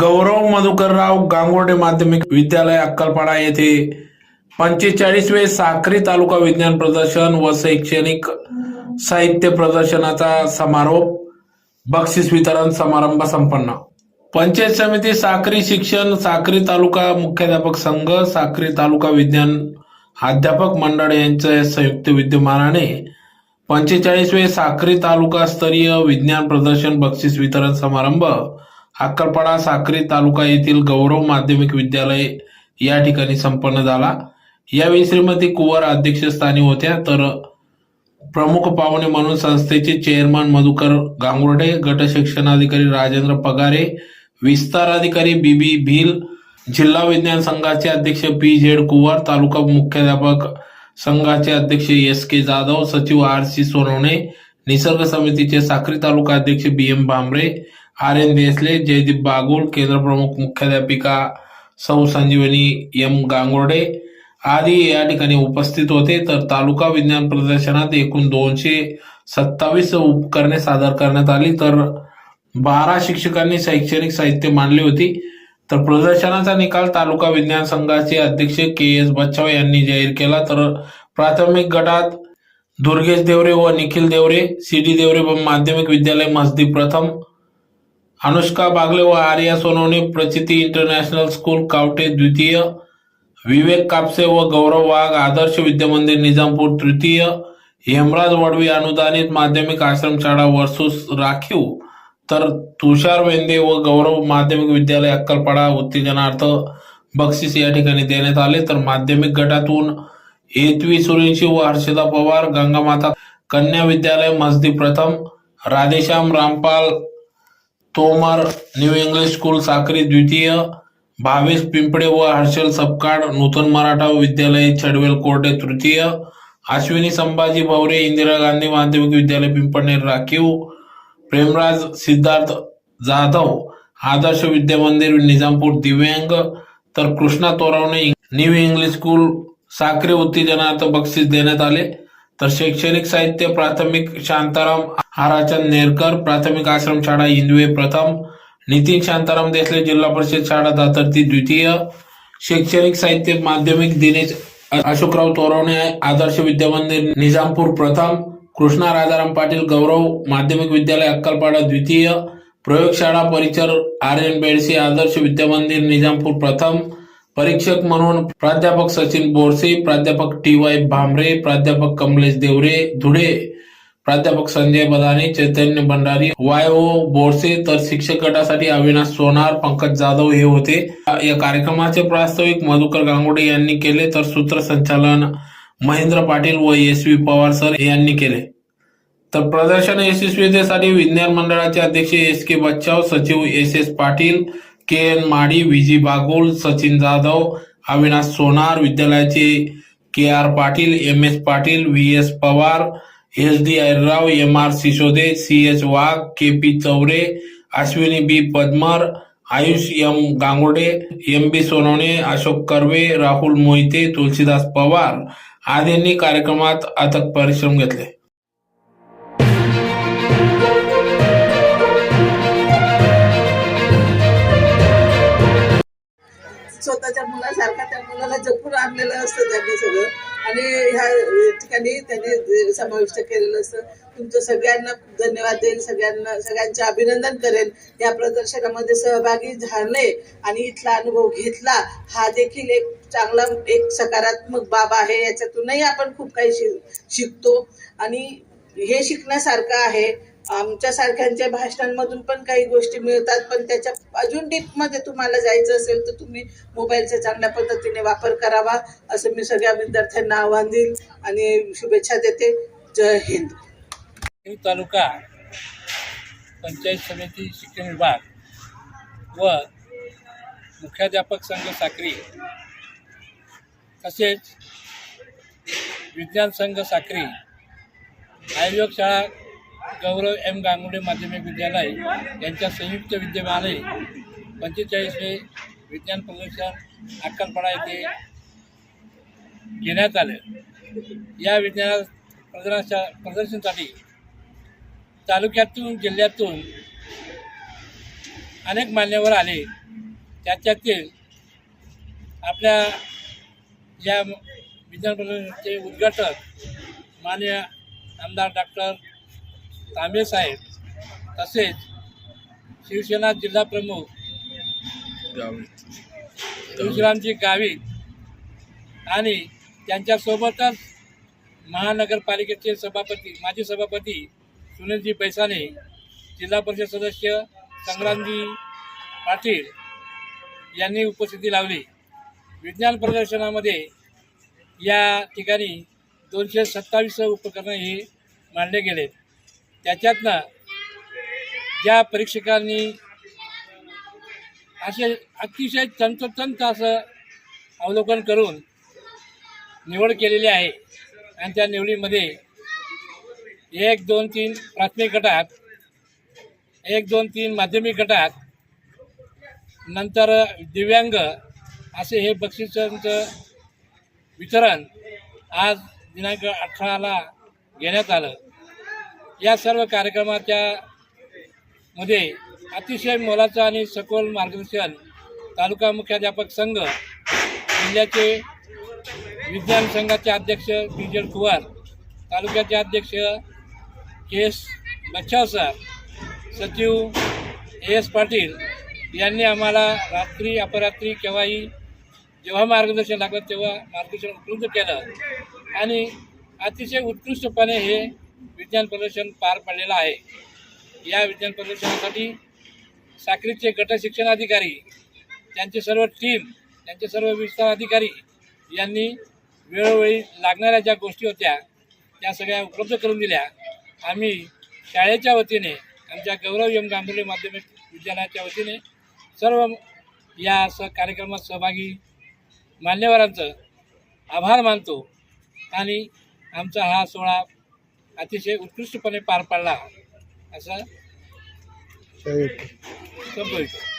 गौरव मधुकरराव गांगोडे माध्यमिक विद्यालय अक्कलपाडा येथे पंचेचाळीसवे साक्री तालुका विज्ञान प्रदर्शन व शैक्षणिक साहित्य प्रदर्शनाचा समारोप बक्षीस वितरण समारंभ संपन्न. पंचायत समिती साक्री शिक्षण साक्री तालुका मुख्याध्यापक संघ साक्री तालुका विज्ञान अध्यापक मंडळ यांच्या संयुक्त विद्यमानाने पंचेचाळीसवे साक्री तालुका स्तरीय विज्ञान प्रदर्शन बक्षीस वितरण समारंभ अक्कलपाडा साक्री तालुका येथील गौरव माध्यमिक विद्यालय या ठिकाणी संपन्न झाला. यावेळी श्रीमती कुवर अध्यक्षस्थानी होत्या. तर प्रमुख पाहुणे म्हणून संस्थेचे चेअरमन मधुकर गांगुर्डे गट शिक्षणाधिकारी राजेंद्र पगारे विस्तार अधिकारी बीबी भील जिल्हा विज्ञान संघाचे अध्यक्ष पी झेड कुवर तालुका मुख्याध्यापक संघाचे अध्यक्ष एस के जाधव सचिव आर सी सोनवणे निसर्ग समितीचे साक्री तालुका अध्यक्ष B M Bhambare R N Desale Jaydeep Bagul केंद्र प्रमुख मुख्याध्यापिका सौ संजीवनी एम गांगोर्डे आदी या ठिकाणी उपस्थित होते. तर तालुका विज्ञान प्रदर्शनात एकूण दोनशे सत्तावीस उपकरणे सादर करण्यात आली. तर बारा शिक्षकांनी शैक्षणिक साहित्य मांडली होती. तर प्रदर्शनाचा निकाल तालुका विज्ञान संघाचे अध्यक्ष के एस बच्चाव यांनी जाहीर केला. तर प्राथमिक गटात दुर्गेश देवरे व निखिल देवरे सी डी देवरे व माध्यमिक विद्यालय मसदी प्रथम अनुष्का बागले व आर्या सोनवणे प्रचिती इंटरनॅशनल स्कूल कावटे द्वितीय विवेक कापसे व गौरव वाघ आदर्श विद्यामंदिर निजामपूर तृतीय हेमराज वडवी अनुदानित माध्यमिक आश्रमशाळा वर्सूस राखीव तर तुषार वेंदे व गौरव माध्यमिक विद्यालय अक्कलपाडा उत्तेजनार्थ बक्षीस या ठिकाणी देण्यात आले. तर माध्यमिक गटातून एतवी सुरेंशी व हर्षदा पवार गंगामाता कन्या विद्यालय मस्जिद प्रथम Radheshyam Rampal Tomar new English school Sakri द्वितीय भावेश पिंपळे व हर्षल सपकाळ नूतन मराठा विद्यालय छडवेल कोर्टे तृतीय अश्विनी संभाजी भवरे इंदिरा गांधी माध्यमिक विद्यालय पिंपळनेर राखीव प्रेमराज सिद्धार्थ जाधव आदर्श विद्यामंदिर निजामपूर दिव्यांग तर Krishna Torawane new English school Sakri उत्तेजनार्थ बक्षीस देण्यात आले. तर शैक्षणिक साहित्य प्राथमिक शांताराम हाराचंद नेरकर प्राथमिक आश्रमशाळा इंदवे प्रथम नितीन शांताराम देसले जिल्हा परिषद शाळा दातर्ती द्वितीय शैक्षणिक साहित्य माध्यमिक दिनेश अशोकराव तोरवणे आदर्श विद्यामंदिर निजामपूर प्रथम कृष्णा राजाराम पाटील गौरव माध्यमिक विद्यालय अक्कलपाडा द्वितीय प्रयोगशाळा परिचर आर एन बेडसे आदर्श विद्यामंदिर निजामपूर प्रथम परीक्षक म्हणून प्राध्यापक सचिन बोरसे प्राध्यापक टी वाय भांबरे प्राध्यापक कमलेश देवरे धुळे प्राध्यापक संजय बदाने चैतन्य भंडारी वाय ओ बोरसे तर शिक्षक गटासाठी अविनाश सोनार पंकज जाधव हे होते. या कार्यक्रमाचे प्रास्ताविक मधुकर गांगुडे यांनी केले तर सूत्रसंचालन महेंद्र पाटील व एस व्ही पवार सर यांनी केले. तर प्रदर्शन यशस्वीतेसाठी विज्ञान मंडळाचे अध्यक्ष एस के बच्चाव सचिव S S Patil K N Madi Viji Bagul Sachin Jadhav Avinash Sonar विद्यालयाचे K R Patil M S Patil V S Pawar S D Rao M R Sisode C H Wagh K P Chaure Ashwini B Padmar Ayush M Gangode M B Sonawane Ashok Karve Rahul Mohite Tulsidas Pawar आदींनी कार्यक्रमात अथक परिश्रम घेतले. स्वतःच्या मुलासारखं त्या मुलाला जपून आणलेलं असतं त्यांनी सगळं. आणि ह्या ठिकाणी त्यांनी समाविष्ट केलेलं असतं. तुमचं सगळ्यांना खूप धन्यवाद देईल सगळ्यांना सगळ्यांचे अभिनंदन करेन या प्रदर्शनामध्ये सहभागी झाले आणि इथला अनुभव घेतला हा देखील एक चांगला एक सकारात्मक बाब आहे. याच्यातूनही आपण खूप काही शिकतो. आणि हे शिकण्यासारखं आहे. आमच्या सारख्यांच्या भाषणांमधून पण काही गोष्टी मिळतात पण त्याच्या अजून डीपमध्ये तुम्हाला जायचं असेल तर तुम्ही मोबाईलचा चांगल्या पद्धतीने वापर करावा असं मी सगळ्या विद्यार्थ्यांना आव्हान देईन आणि शुभेच्छा देते. जय हिंद. ही तालुका पंचायत समिती शिक्षण विभाग व मुख्याध्यापक संघ साक्री तसेच विज्ञान संघ साक्री आयोग शाळा गौरव एम गांगुडे माध्यमिक विद्यालय यांच्या संयुक्त विद्यमाने पंचेचाळीसवे विज्ञान प्रदर्शन अक्कलपाडा येथे घेण्यात आलं. या विज्ञान प्रदर्शना प्रदर्शनासाठी तालुक्यातून जिल्ह्यातून अनेक मान्यवर आले. त्याच्यातील आपल्या या विज्ञान प्रदर्शनाचे उद्घाटक मान्य आमदार डॉक्टर तांबे साहेब तसेच शिवसेना जिल्हा प्रमुख तुळशीरामजी गावित आणि त्यांच्यासोबतच महानगरपालिकेचे सभापती माजी सभापती सुनीलजी पैसाने जिल्हा परिषद सदस्य संग्रामजी पाटील यांनी उपस्थिती लावली. विज्ञान प्रदर्शनामध्ये या ठिकाणी दोनशे सत्तावीस उपकरणं हे मांडले गेलेत. त्याच्यातनं ज्या परीक्षकांनी असे अतिशय तंतोतंत असं अवलोकन करून निवड केलेली आहे. आणि त्या निवडीमध्ये एक दोन तीन प्राथमिक गटात एक दोन तीन माध्यमिक गटात नंतर दिव्यांग असे हे बक्षिसांचं वितरण आज दिनांक अठराला घेण्यात आलं. या सर्व कार्यक्रमाच्या मध्ये अतिशय मोलाचं आणि सखोल मार्गदर्शन तालुका मुख्याध्यापक संघ जिल्ह्याचे विज्ञान संघाचे अध्यक्ष बिजल कुवार तालुक्याचे अध्यक्ष के एस बच्चाव सर सचिव ए एस पाटील यांनी आम्हाला रात्री अपरात्री केव्हाही जेव्हा मार्गदर्शन लागलं तेव्हा मार्गदर्शन उपलब्ध केलं. आणि अतिशय उत्कृष्टपणे हे विज्ञान प्रदर्शन पार पडलेलं आहे. या विज्ञान प्रदर्शनासाठी साक्रीचे गट शिक्षण अधिकारी त्यांचे सर्व टीम त्यांचे सर्व विस्तार अधिकारी यांनी वेळोवेळी लागणाऱ्या ज्या गोष्टी होत्या त्या सगळ्या उपलब्ध करून दिल्या. आम्ही शाळेच्या वतीने आमच्या गौरव यम गांभीर्य माध्यमिक विद्यालयाच्या वतीने सर्व या स कार्यक्रमात सहभागी मान्यवरांचं आभार मानतो आणि आमचा हा सोहळा अतिशय उत्कृष्टपणे पार पाडला. असं? संभवितो